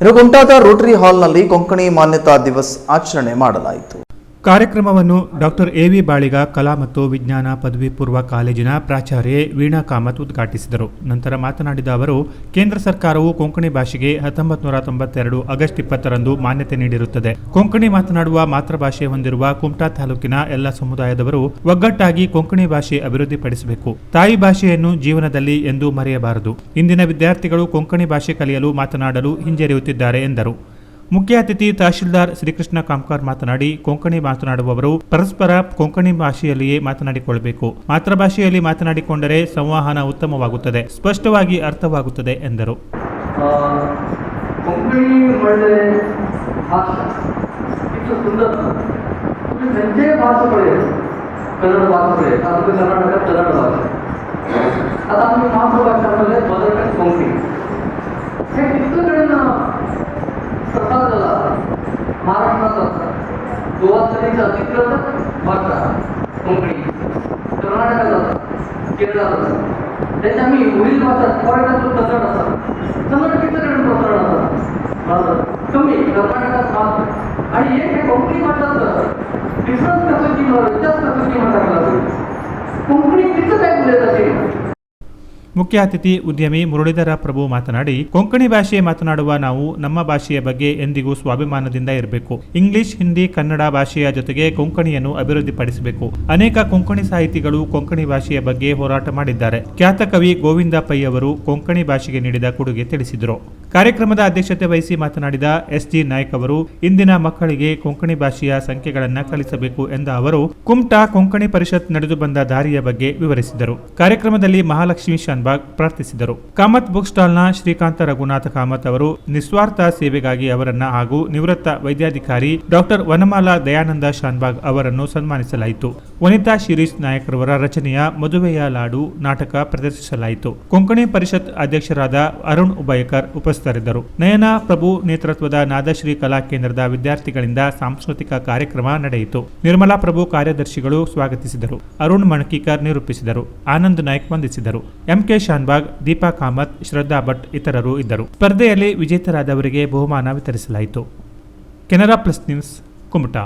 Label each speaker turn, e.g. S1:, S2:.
S1: ಇನ್ನು ಕುಮಟಾದ ರೋಟರಿ ಹಾಲ್ನಲ್ಲಿ ಕೊಂಕಣಿ ಮಾನ್ಯತಾ ದಿವಸ್ ಆಚರಣೆ ಮಾಡಲಾಯಿತು.
S2: ಕಾರ್ಯಕ್ರಮವನ್ನು ಡಾಕ್ಟರ್ ಎ ವಿ ಬಾಳಿಗ ಕಲಾ ಮತ್ತು ವಿಜ್ಞಾನ ಪದವಿ ಪೂರ್ವ ಕಾಲೇಜಿನ ಪ್ರಾಚಾರ್ಯೆ ವೀಣಾ ಕಾಮತ್ ಉದ್ಘಾಟಿಸಿದರು. ನಂತರ ಮಾತನಾಡಿದ ಅವರು, ಕೇಂದ್ರ ಸರ್ಕಾರವು ಕೊಂಕಣಿ ಭಾಷೆಗೆ ಹತ್ತೊಂಬತ್ತು ನೂರ ತೊಂಬತ್ತೆರಡು ಆಗಸ್ಟ್ ಇಪ್ಪತ್ತರಂದು ಮಾನ್ಯತೆ ನೀಡಿರುತ್ತದೆ. ಕೊಂಕಣಿ ಮಾತನಾಡುವ ಮಾತೃಭಾಷೆ ಹೊಂದಿರುವ ಕುಮಟಾ ತಾಲೂಕಿನ ಎಲ್ಲ ಸಮುದಾಯದವರು ಒಗ್ಗಟ್ಟಾಗಿ ಕೊಂಕಣಿ ಭಾಷೆ ಅಭಿವೃದ್ಧಿಪಡಿಸಬೇಕು. ತಾಯಿ ಭಾಷೆಯನ್ನು ಜೀವನದಲ್ಲಿ ಎಂದೂ ಮರೆಯಬಾರದು. ಇಂದಿನ ವಿದ್ಯಾರ್ಥಿಗಳು ಕೊಂಕಣಿ ಭಾಷೆ ಕಲಿಯಲು ಮಾತನಾಡಲು ಹಿಂಜರಿಯುತ್ತಿದ್ದಾರೆ ಎಂದರು. ಮುಖ್ಯ ಅತಿಥಿ ತಹಶೀಲ್ದಾರ್ ಶ್ರೀಕೃಷ್ಣ ಕಾಮ್ಕಾರ್ ಮಾತನಾಡಿ ಕೊಂಕಣಿ ಮಾತನಾಡುವವರು ಪರಸ್ಪರ ಕೊಂಕಣಿ ಭಾಷೆಯಲ್ಲಿಯೇ ಮಾತನಾಡಿಕೊಳ್ಳಬೇಕು. ಮಾತೃಭಾಷೆಯಲ್ಲಿ ಮಾತನಾಡಿಕೊಂಡರೆ ಸಂವಹನ ಉತ್ತಮವಾಗುತ್ತದೆ ಸ್ಪಷ್ಟವಾಗಿ ಅರ್ಥವಾಗುತ್ತದೆ ಎಂದರು.
S3: ಆ, ಕೊಂಕणी ಕನ್ನಡ. फेमस असतात गोवात सगळी जातीकृत भाषा कोंकणी कर्नाटकात जातात केरळात असतात त्याच्या मी वरील भाषात कर्नाटकात प्रसारण असतात कर्नाटकीकडे प्रसारण असतात कमी कर्नाटकात सात. आणि एक कोंकणी भाषा डिफरन्स कसं की विचार कसं की म्हणा कोंकणी तिथं काय बोलत असेल
S2: ಮುಖ್ಯ ಅತಿಥಿ ಉದ್ಯಮಿ ಮುರಳೀಧರ ಪ್ರಭು ಮಾತನಾಡಿ, ಕೊಂಕಣಿ ಭಾಷೆ ಮಾತನಾಡುವ ನಾವು ನಮ್ಮ ಭಾಷೆಯ ಬಗ್ಗೆ ಎಂದಿಗೂ ಸ್ವಾಭಿಮಾನದಿಂದ ಇರಬೇಕು. ಇಂಗ್ಲಿಷ್, ಹಿಂದಿ, ಕನ್ನಡ ಭಾಷೆಯ ಜೊತೆಗೆ ಕೊಂಕಣಿಯನ್ನು ಅಭಿವೃದ್ಧಿಪಡಿಸಬೇಕು. ಅನೇಕ ಕೊಂಕಣಿ ಸಾಹಿತಿಗಳು ಕೊಂಕಣಿ ಭಾಷೆಯ ಬಗ್ಗೆ ಹೋರಾಟ ಮಾಡಿದ್ದಾರೆ. ಖ್ಯಾತ ಕವಿ ಗೋವಿಂದ ಪೈ ಅವರು ಕೊಂಕಣಿ ಭಾಷೆಗೆ ನೀಡಿದ ಕೊಡುಗೆ ತಿಳಿಸಿದರು. ಕಾರ್ಯಕ್ರಮದ ಅಧ್ಯಕ್ಷತೆ ವಹಿಸಿ ಮಾತನಾಡಿದ ಎಸ್ ಜಿ ನಾಯ್ಕ್ ಅವರು, ಇಂದಿನ ಮಕ್ಕಳಿಗೆ ಕೊಂಕಣಿ ಭಾಷೆಯ ಸಂಖ್ಯೆಗಳನ್ನು ಕಲಿಸಬೇಕು ಎಂದ ಅವರು, ಕುಮ್ಟಾ ಕೊಂಕಣಿ ಪರಿಷತ್ ನಡೆದು ಬಂದ ದಾರಿಯ ಬಗ್ಗೆ ವಿವರಿಸಿದರು. ಕಾರ್ಯಕ್ರಮದಲ್ಲಿ ಮಹಾಲಕ್ಷ್ಮಿ ಶಾನ್ಬಾಗ್ ಪ್ರಾರ್ಥಿಸಿದರು. ಕಾಮತ್ ಬುಕ್ ಸ್ಟಾಲ್ನ ಶ್ರೀಕಾಂತ ರಘುನಾಥ ಕಾಮತ್ ಅವರು, ನಿಸ್ವಾರ್ಥ ಸೇವೆಗಾಗಿ ಅವರನ್ನ ಹಾಗೂ ನಿವೃತ್ತ ವೈದ್ಯಾಧಿಕಾರಿ ಡಾಕ್ಟರ್ ವನಮಾಲಾ ದಯಾನಂದ ಶಾನ್ಬಾಗ್ ಅವರನ್ನು ಸನ್ಮಾನಿಸಲಾಯಿತು. ವನಿತಾ ಶಿರೀಶ್ ನಾಯಕರವರ ರಚನೆಯ ಮದುವೆಯ ಲಾಡು ನಾಟಕ ಪ್ರದರ್ಶಿಸಲಾಯಿತು. ಕೊಂಕಣಿ ಪರಿಷತ್ ಅಧ್ಯಕ್ಷರಾದ ಅರುಣ್ ಉಬಯಕರ್ ಉಪಸ್ಥಿತರಿದ್ದರು ನಯನ ಪ್ರಭು ನೇತೃತ್ವದ ನಾದಶ್ರೀ ಕಲಾ ಕೇಂದ್ರದ ವಿದ್ಯಾರ್ಥಿಗಳಿಂದ ಸಾಂಸ್ಕೃತಿಕ ಕಾರ್ಯಕ್ರಮ ನಡೆಯಿತು. ನಿರ್ಮಲಾ ಪ್ರಭು ಕಾರ್ಯದರ್ಶಿಗಳು ಸ್ವಾಗತಿಸಿದರು. ಅರುಣ್ ಮಣಕೀಕರ್ ನಿರೂಪಿಸಿದರು. ಆನಂದ್ ನಾಯ್ಕ್ ವಂದಿಸಿದರು. ಎಂಕೆ ಶಾನ್ಬಾಗ್ ದೀಪಾ ಕಾಮತ್ ಶ್ರದ್ಧಾ ಭಟ್ ಇತರರು ಇದ್ದರು. ಸ್ಪರ್ಧೆಯಲ್ಲಿ ವಿಜೇತರಾದವರಿಗೆ ಬಹುಮಾನ ವಿತರಿಸಲಾಯಿತು. Canara plus news, Kumta.